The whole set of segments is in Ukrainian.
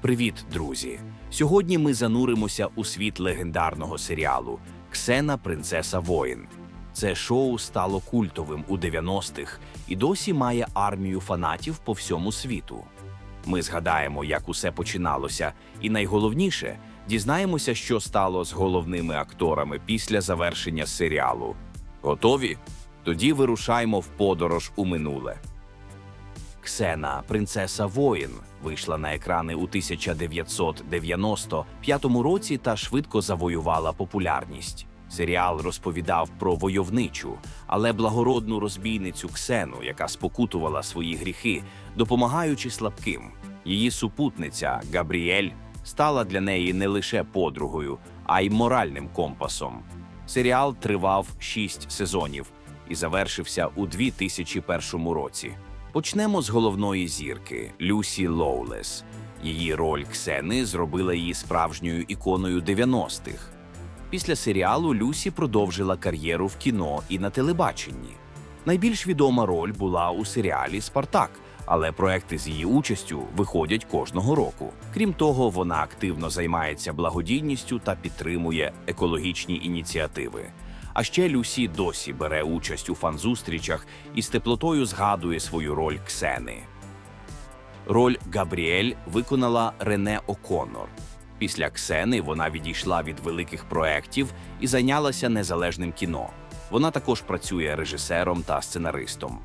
Привіт, друзі! Сьогодні ми зануримося у світ легендарного серіалу Ксена Принцеса Воїн. Це шоу стало культовим у 90-х і досі має армію фанатів по всьому світу. Ми згадаємо, як усе починалося, і найголовніше дізнаємося, що стало з головними акторами після завершення серіалу. Готові? Тоді вирушаймо в подорож у минуле. Ксена, принцеса воїн, вийшла на екрани у 1995 році та швидко завоювала популярність. Серіал розповідав про войовничу, але благородну розбійницю Ксену, яка спокутувала свої гріхи, допомагаючи слабким. Її супутниця Габріель стала для неї не лише подругою, а й моральним компасом. Серіал тривав шість сезонів і завершився у 2001 році. Почнемо з головної зірки Люсі Лоулес. Її роль Ксени зробила її справжньою іконою 90-х. Після серіалу Люсі продовжила кар'єру в кіно і на телебаченні. Найбільш відома роль була у серіалі Спартак, але проекти з її участю виходять кожного року. Крім того, вона активно займається благодійністю та підтримує екологічні ініціативи. А ще Люсі досі бере участь у фан-зустрічах і з теплотою згадує свою роль Ксени. Роль Габріель виконала Рене О'Коннор. Після Ксени вона відійшла від великих проєктів і зайнялася незалежним кіно. Вона також працює режисером та сценаристом.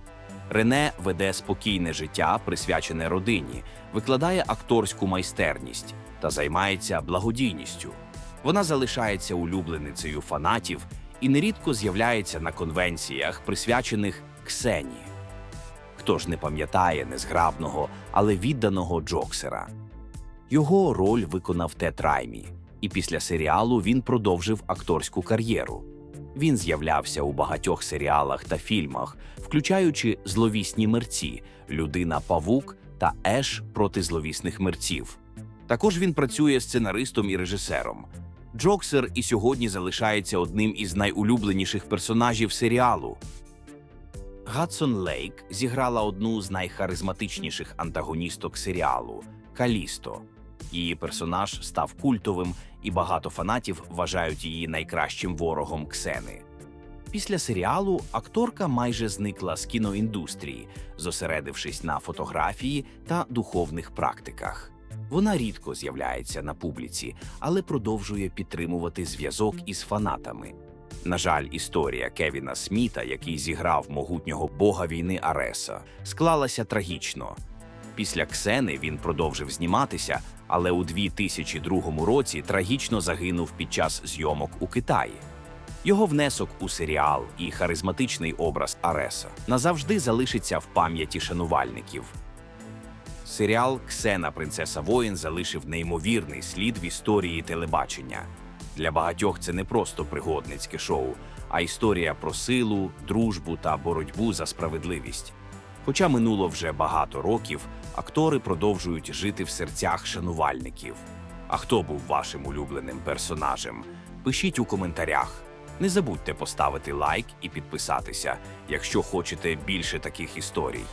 Рене веде спокійне життя, присвячене родині, викладає акторську майстерність та займається благодійністю. Вона залишається улюбленицею фанатів і нерідко з'являється на конвенціях, присвячених Ксені. Хто ж не пам'ятає незграбного, але відданого Джоксера? Його роль виконав Тед Раймі, і після серіалу він продовжив акторську кар'єру. Він з'являвся у багатьох серіалах та фільмах, включаючи зловісні мерці, Людина Павук та Еш проти зловісних мерців. Також він працює сценаристом і режисером. Джоксер і сьогодні залишається одним із найулюбленіших персонажів серіалу. Гадсон Лейк зіграла одну з найхаризматичніших антагоністок серіалу Калісто. Її персонаж став культовим, і багато фанатів вважають її найкращим ворогом Ксени. Після серіалу акторка майже зникла з кіноіндустрії, зосередившись на фотографії та духовних практиках. Вона рідко з'являється на публіці, але продовжує підтримувати зв'язок із фанатами. На жаль, історія Кевіна Сміта, який зіграв могутнього бога війни Ареса, склалася трагічно. Після Ксени він продовжив зніматися, але у 2002 році трагічно загинув під час зйомок у Китаї. Його внесок у серіал і харизматичний образ Ареса назавжди залишиться в пам'яті шанувальників. Серіал Ксена Принцеса воїн залишив неймовірний слід в історії телебачення. Для багатьох це не просто пригодницьке шоу, а історія про силу, дружбу та боротьбу за справедливість. Хоча минуло вже багато років, актори продовжують жити в серцях шанувальників. А хто був вашим улюбленим персонажем? Пишіть у коментарях. Не забудьте поставити лайк і підписатися, якщо хочете більше таких історій.